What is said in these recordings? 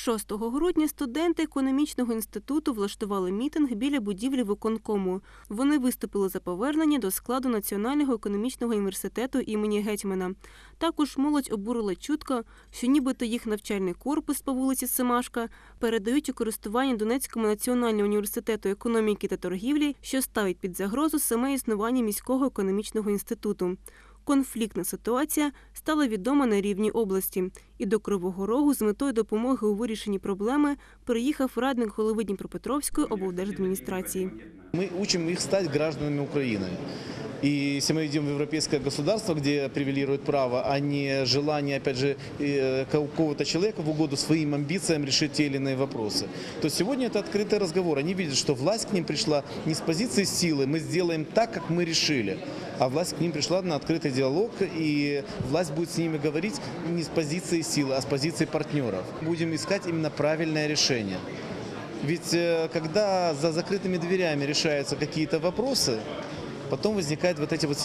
6 грудня студенти економічного інституту влаштували мітинг біля будівлі виконкому. Вони виступили за повернення до складу Національного економічного університету імені Гетьмана. Також молодь обурила чутка, що нібито їх навчальний корпус по вулиці Семашка передають у користування Донецькому національному університету економіки та торгівлі, що ставить під загрозу саме існування міського економічного інституту. Конфліктна ситуація стала відома на рівні області, і до Кривого Рогу з метою допомоги у вирішенні проблеми приїхав радник голови Дніпропетровської облдержадміністрації. Ми учим їх стати гражданами Украины. И если мы идем в европейское государство, где превалирует право, а не желание, опять же, э, какого-то человека в угоду своим амбициям решить те или иные вопросы, то сегодня это открытый разговор. Они видят, что власть к ним пришла не с позиции силы, мы сделаем так, как мы решили, а власть к ним пришла на открытый диалог, и власть будет с ними говорить не с позиции силы, а с позиции партнеров. Будем искать именно правильное решение. Ведь э, когда за закрытыми дверями решаются какие-то вопросы, потом возникает вот эти вот.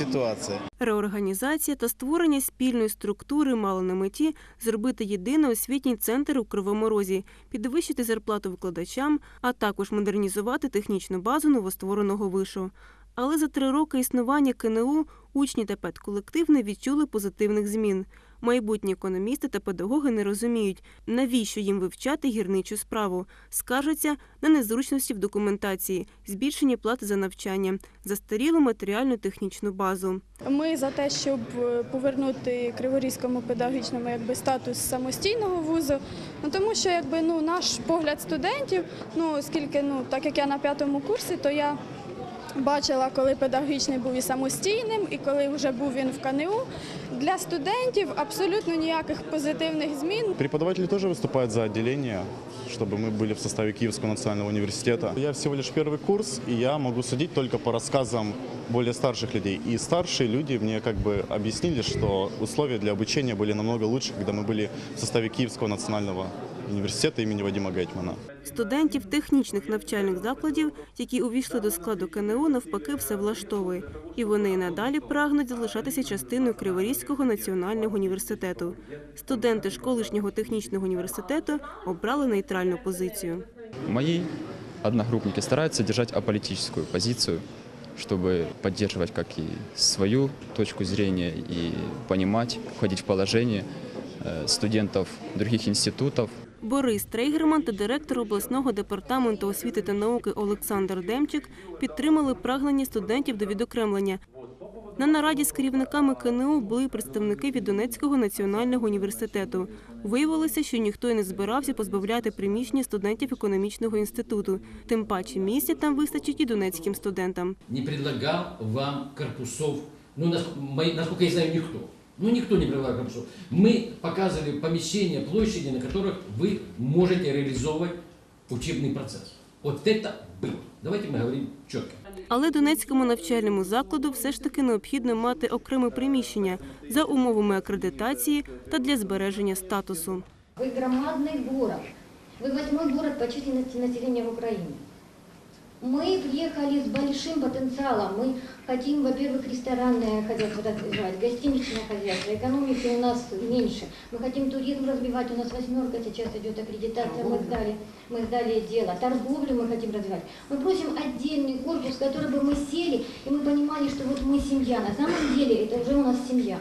Реорганізація та створення спільної структури мали на меті зробити єдиний освітній центр у Кривому Розі, підвищити зарплату викладачам, а також модернізувати технічну базу новоствореного вишу. Але за три роки існування КНУ учні та педколектив не відчули позитивних змін. Майбутні економісти та педагоги не розуміють, навіщо їм вивчати гірничу справу. Скаржаться на незручності в документації, збільшення плати за навчання, застарілу матеріальну технічну базу. Ми за те, щоб е, повернути Криворізькому педагогічному якби статус самостійного вузу. Ну тому що якби ну наш погляд студентів, ну оскільки ну так як я на п'ятому курсі, то я бачила, коли педагогічний був і самостійним, і коли вже був він в КНУ. Для студентів абсолютно ніяких позитивних змін Преподаватели тоже выступают за отделение, чтобы мы были в составе Киевского национального университета. Я всего лишь первый курс, и я могу судить только по рассказам более старших людей. И старшие люди мне как бы объяснили, что условия для обучения были намного лучше, когда мы были в составе Киевского национального университета имени Вадима Гетмана. Студентів технічних навчальних закладів, які увійшли до складу КНУ, навпаки, все влаштовує. І вони і надалі прагнуть залишатися частиною Криворізького національного університету. Студенти ж колишнього технічного університету обрали нейтральну позицію. Мои одногруппники стараются держать аполитическую позицию, чтобы поддерживать как и свою точку зрения и понимать, входить в положение э, студентов других институтов, Борис Трейгерман та директор обласного департаменту освіти та науки Олександр Демчик підтримали прагнення студентів до відокремлення. На нараді з керівниками КНУ були представники від Донецького національного університету. Виявилося, що ніхто й не збирався позбавляти приміщення студентів економічного інституту. Тим паче місця там вистачить і донецьким студентам. не предлагал вам корпусов, ну, нас- мои- насколько я знаю, никто. Ну, никто не предлагал корпусов. Мы показывали помещения, площади, на которых вы можете реализовывать учебный процесс. Вот это было. Давайте мы говорим четко. Але Донецькому навчальному закладу все ж таки необхідно мати окреме приміщення за умовами акредитації та для збереження статусу. Вы громадный город. Вы восьмой город по численности населения в Украине. Мы приехали с большим потенциалом. Мы хотим, во-первых, ресторанное хозяйство развивать, гостиничное хозяйство. Экономики у нас меньше. Мы хотим туризм развивать. У нас восьмерка сейчас идет аккредитация. Мы сдали, мы сдали дело. Торговлю мы хотим развивать. Мы просим отдельный корпус, в который бы мы сели, и мы понимали, что вот мы семья. На самом деле это уже у нас семья.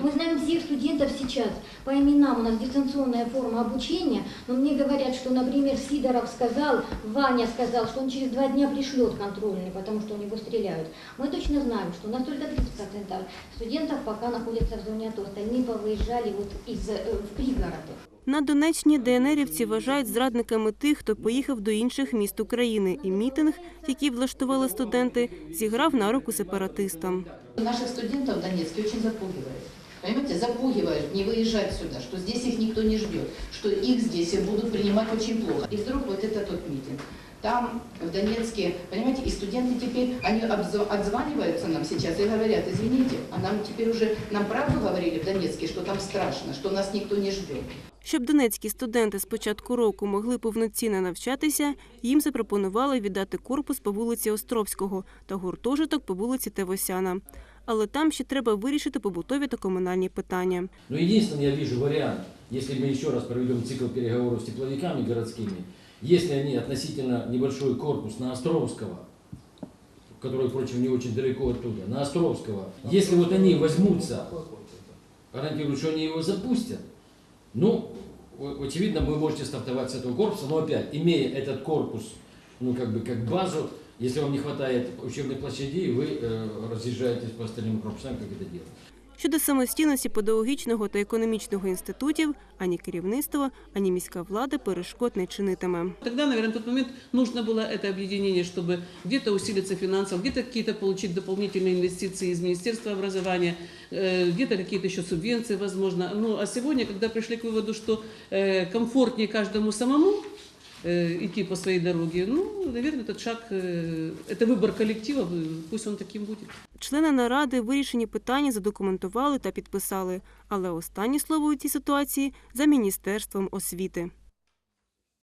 Мы знаем всех студентов сейчас по именам. У нас дистанционная форма обучения. Но мне говорят, что, например, Сидоров сказал, Ваня сказал, что он через два дня пришлет контрольный, потому что у него стреляют. Мы точно знаем, что у нас только 30% студентов пока находятся в зоне АТО. Остальные повыезжали вот из, э, в пригороды. На Донеччині ДНРівці вважають зрадниками тих, хто поїхав до інших міст України, і мітинг, який влаштували студенти, зіграв на руку сепаратистам. Наших студентов в Донецке очень запугивают. Понимаете, запугивают не выезжать сюда, что здесь их никто не ждет, что их здесь будут принимать очень плохо. И вдруг вот это тот митинг. Там, в Донецке, понимаете, и студенты теперь, они обзв- отзваниваются нам сейчас и говорят, извините, а нам теперь уже, нам правду говорили в Донецке, что там страшно, что нас никто не ждет. Щоб донецькі студенти з початку року могли повноцінно навчатися, їм запропонували віддати корпус по вулиці Островського та гуртожиток по вулиці Тевосяна. але там ще треба вирішити побутові та комунальні питання. Но единственный я вижу вариант, если мы еще раз проведем цикл переговоров с тепловиками городскими, если они относительно небольшой корпус на Островского, который, впрочем, не очень далеко оттуда, на Островского, если вот они возьмутся, гарантируют, что они его запустят, ну, о- очевидно, вы можете стартовать с этого корпуса, но опять, имея этот корпус, ну, как бы, как базу, если вам не хватает учебных площадей, вы э, разъезжаетесь по остальным корпусам, как это делать. Щодо самостійності педагогічного та економічного інститутів, ані керівництво, ані міська влада перешкод не чинитиме. Тогда, наверное, в тот момент нужно было это объединение, чтобы где-то усилиться финансово, где-то какие-то получить дополнительные инвестиции из Министерства образования, э, где-то какие-то еще субвенции, возможно. Ну, а сегодня, когда пришли к выводу, что э, комфортнее каждому самому э, идти по своей дороге, ну, наверное, этот шаг, э, это выбор коллектива, э, пусть он таким будет. Члени наради вирішені питання задокументували та підписали, але останнє слово у цій ситуації за міністерством освіти.